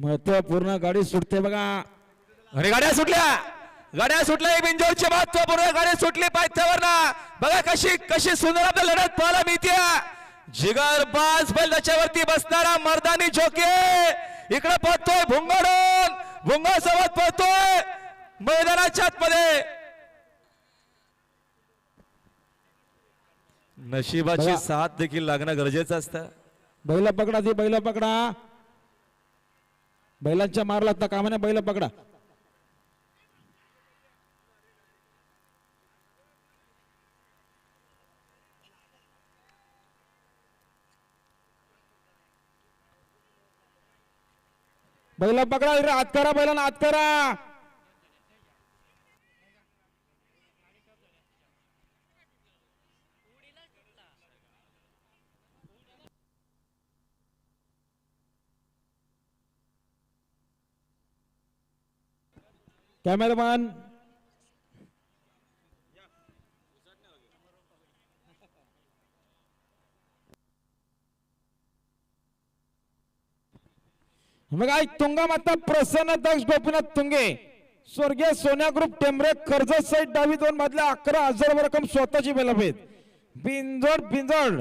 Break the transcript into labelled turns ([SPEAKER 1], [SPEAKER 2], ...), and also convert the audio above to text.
[SPEAKER 1] महत्त्वपूर्ण गाडी सुटते बघा.
[SPEAKER 2] अरे गाड्या सुटल्या. गाड्या सुटल्या बिंजोरची महत्त्वपूर्ण गाडी सुटली पायथ्यावर ना बघा कशी कशी सुंदर आपल्या लढत पाहायला मिळते जिगर बाज बैल त्याच्यावरती बसणारा मर्दानी झोके. इकडे पळतोय भुंगाडून. भुंगा सोबत पळतोय मैदानाच्या आतमध्ये. नशिबाची. साथ देखील लागणं गरजेचं असतं.
[SPEAKER 1] बैल पकडा ती बैल पकडा. बैलांच्या मारला आता कामाने बैल पकडा. बैला पकडा इकडे हात करा बैलांना हात करा. कॅमेरामॅन. मग आई तुंगा माता प्रसन्न दक्ष गोपीनाथ तुंगे स्वर्गीय सोन्या ग्रुप टेमरे कर्जत सहित डावी दोन मधल्या अकरा हजार रक्कम स्वतःची बेलफेत बिंजोड बिंजोड.